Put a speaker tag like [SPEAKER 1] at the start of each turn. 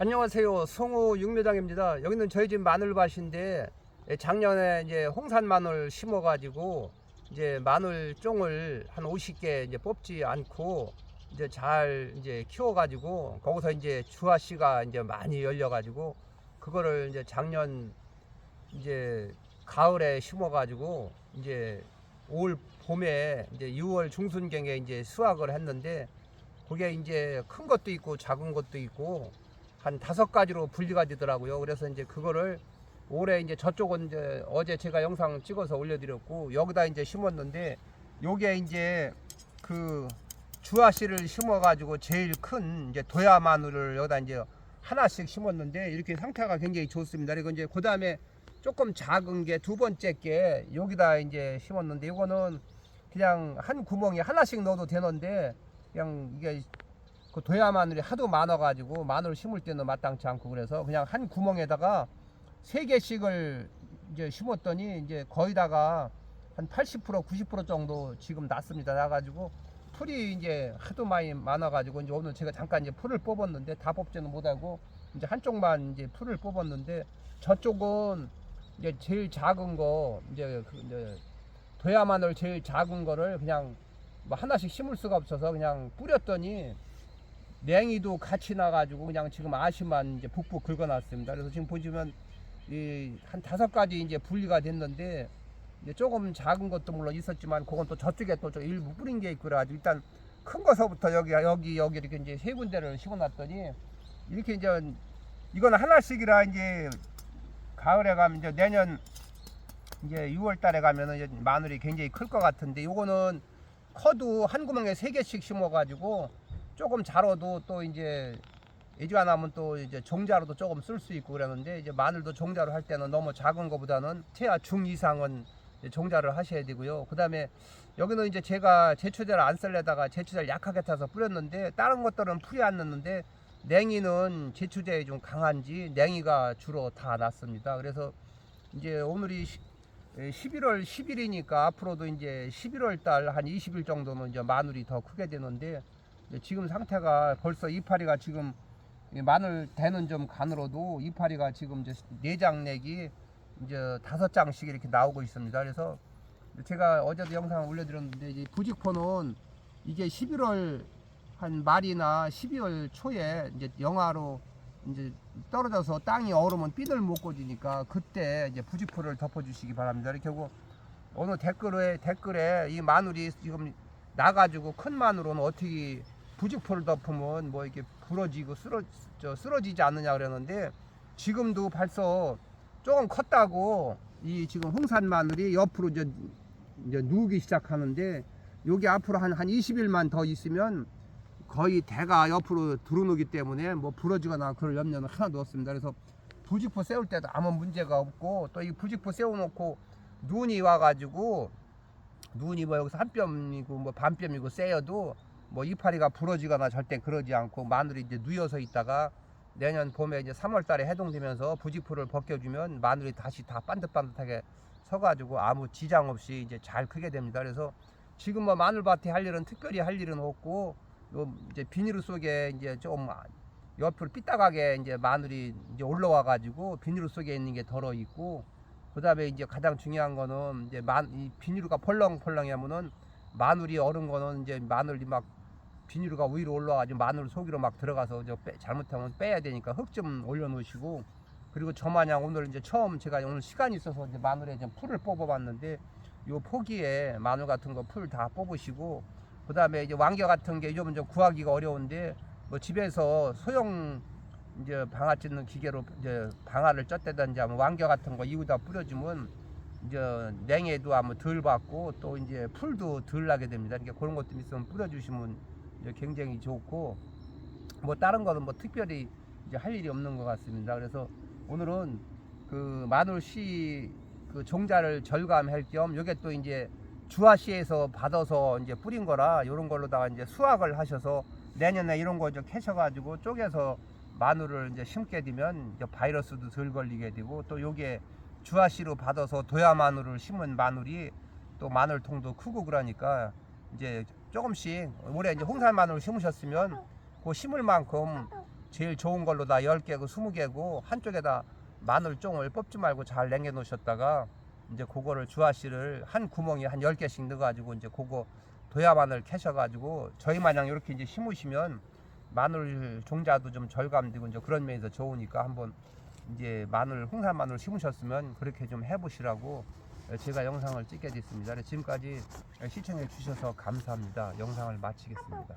[SPEAKER 1] 안녕하세요. 송우 육묘장입니다. 여기는 저희 집 마늘밭인데 예, 작년에 이제 홍산 마늘 심어가지고 이제 마늘 종을 한 50개 이제 뽑지 않고 이제 잘 이제 키워가지고 거기서 이제 주화 씨가 이제 많이 열려가지고 그거를 이제 작년 이제 가을에 심어가지고 이제 올 봄에 이제 6월 중순경에 이제 수확을 했는데 그게 이제 큰 것도 있고 작은 것도 있고 한 다섯 가지로 분리가 되더라고요. 그래서 이제 그거를 올해 이제 저쪽은 이제 어제 제가 영상 찍어서 올려드렸고 여기다 이제 심었는데 요게 이제 그 주아 씨를 심어가지고 제일 큰 이제 도야 마늘을 여기다 이제 하나씩 심었는데 이렇게 상태가 굉장히 좋습니다. 그리고 이제 그 다음에 조금 작은 게 두 번째 게 여기다 이제 심었는데 이거는 그냥 한 구멍에 하나씩 넣어도 되는데 그냥 이게 그 도야 마늘이 하도 많아가지고 마늘 심을 때는 마땅치 않고 그래서 그냥 한 구멍에다가 세 개씩을 이제 심었더니 이제 거의 다가 한 80% 90% 정도 지금 났습니다. 나가지고 풀이 이제 하도 많이 많아가지고 이제 오늘 제가 잠깐 이제 풀을 뽑았는데 다 뽑지는 못하고 이제 한쪽만 이제 풀을 뽑았는데 저쪽은 이제 제일 작은 거 이제 그 이제 도야 마늘 제일 작은 거를 그냥 뭐 하나씩 심을 수가 없어서 그냥 뿌렸더니 냉이도 같이 나가지고 그냥 지금 아시만 이제 북북 긁어놨습니다. 그래서 지금 보시면 이한 다섯 가지 이제 분리가 됐는데 이제 조금 작은 것도 물론 있었지만 그건 또 저쪽에 또 저 일부 뿌린 게 있고 그래가지고 일단 큰 거서부터 여기 여기 여기 이렇게 이제 세 군데를 심어놨더니 이렇게 이제 이거는 하나씩이라 이제 가을에 가면 이제 내년 이제 6월 달에 가면은 이제 마늘이 굉장히 클 것 같은데 요거는 커도 한 구멍에 세 개씩 심어가지고 조금 자라도 또 이제 애지가 나면 또 이제 종자로도 조금 쓸 수 있고 그러는데 이제 마늘도 종자로 할 때는 너무 작은 것보다는 최하 중 이상은 종자를 하셔야 되고요. 그다음에 여기는 이제 제가 제초제를 안 쓸려다가 제초제를 약하게 타서 뿌렸는데 다른 것들은 풀이 안 났는데 냉이는 제초제에 좀 강한지 냉이가 주로 다 났습니다. 그래서 이제 오늘이 11월 10일이니까 앞으로도 이제 11월 달 한 20일 정도는 이제 마늘이 더 크게 되는데 지금 상태가 벌써 이파리가 지금 이 마늘 되는 좀 간으로도 이파리가 지금 이제 네장 내기 이제 다섯 장씩 이렇게 나오고 있습니다. 그래서 제가 어제도 영상 올려드렸는데 이제 부직포는 이게 11월 한 말이나 12월 초에 이제 영하로 이제 떨어져서 땅이 얼으면 핀을 못 꽂으니까 그때 이제 부직포를 덮어주시기 바랍니다. 하고 어느 댓글에 댓글에 이 마늘이 지금 나가지고 큰 마늘은 어떻게 부직포를 덮으면 뭐 이렇게 부러지고 쓰러 저 쓰러지지 않느냐 그러는데 지금도 벌써 조금 컸다고 이 지금 홍산 마늘이 옆으로 이제 이제 누우기 시작하는데 여기 앞으로 한 한 20일만 더 있으면 거의 대가 옆으로 들어오기 때문에 뭐 부러지거나 그럴 염려는 하나도 없습니다. 그래서 부직포 세울 때도 아무 문제가 없고 또 이 부직포 세워놓고 눈이 와가지고 눈이 뭐 여기서 한 뼘이고 뭐 반 뼘이고 세여도 뭐 이파리가 부러지거나 절대 그러지 않고 마늘이 이제 누여서 있다가 내년 봄에 이제 3월 달에 해동되면서 부직포를 벗겨주면 마늘이 다시 다 반듯반듯하게 서가지고 아무 지장 없이 이제 잘 크게 됩니다. 그래서 지금 뭐 마늘밭에 할 일은 특별히 할 일은 없고 요 이제 비닐 속에 이제 좀 옆으로 삐딱하게 이제 마늘이 이제 올라와 가지고 비닐 속에 있는 게 덜어 있고 그다음에 이제 가장 중요한 거는 이제 만, 이 비닐가 펄렁펄렁하면은 마늘이 얼은 거는 이제 마늘이 막 비닐가 위로 올라가지고 마늘 속으로 막 들어가서 저 빼, 잘못하면 빼야 되니까 흙 좀 올려놓으시고 그리고 저 마냥 오늘 이제 처음 제가 오늘 시간이 있어서 이제 마늘에 좀 풀을 뽑아봤는데 요 포기에 마늘 같은 거 풀 다 뽑으시고 그 다음에 이제 왕겨 같은 게 요즘은 좀 구하기가 어려운데 뭐 집에서 소형 이제 방아 찢는 기계로 이제 방아를 쪘대든지 하면 왕겨 같은 거 이후다 뿌려주면 이제 냉해도 아마 덜 받고 또 이제 풀도 덜 나게 됩니다. 그러니까 그런 것도 있으면 뿌려주시면 굉장히 좋고 뭐 다른 거는 뭐 특별히 이제 할 일이 없는 것 같습니다. 그래서 오늘은 그 마늘씨 그 종자를 절감할 겸 요게 또 이제 주화시에서 받아서 이제 뿌린 거라 이런 걸로다가 이제 수확을 하셔서 내년에 이런 거 이제 캐셔가지고 쪼개서 마늘을 이제 심게 되면 이제 바이러스도 덜 걸리게 되고 또 요게 주화시로 받아서 도야 마늘을 심은 마늘이 또 마늘통도 크고 그러니까 이제 조금씩 올해 이제 홍산 마늘 심으셨으면 그 심을 만큼 제일 좋은 걸로 다 10개고 20개고 한쪽에다 마늘 종을 뽑지 말고 잘 남겨 놓으셨다가 이제 그거를 주아씨를 한 구멍에 한 10개씩 넣어 가지고 이제 그거 도야 마늘 캐셔 가지고 저희 마냥 이렇게 이제 심으시면 마늘 종자도 좀 절감되고 이제 그런 면에서 좋으니까 한번 이제 마늘 홍산 마늘 심으셨으면 그렇게 좀 해보시라고 제가 영상을 찍게 됐습니다. 네, 지금까지 시청해 주셔서 감사합니다. 영상을 마치겠습니다.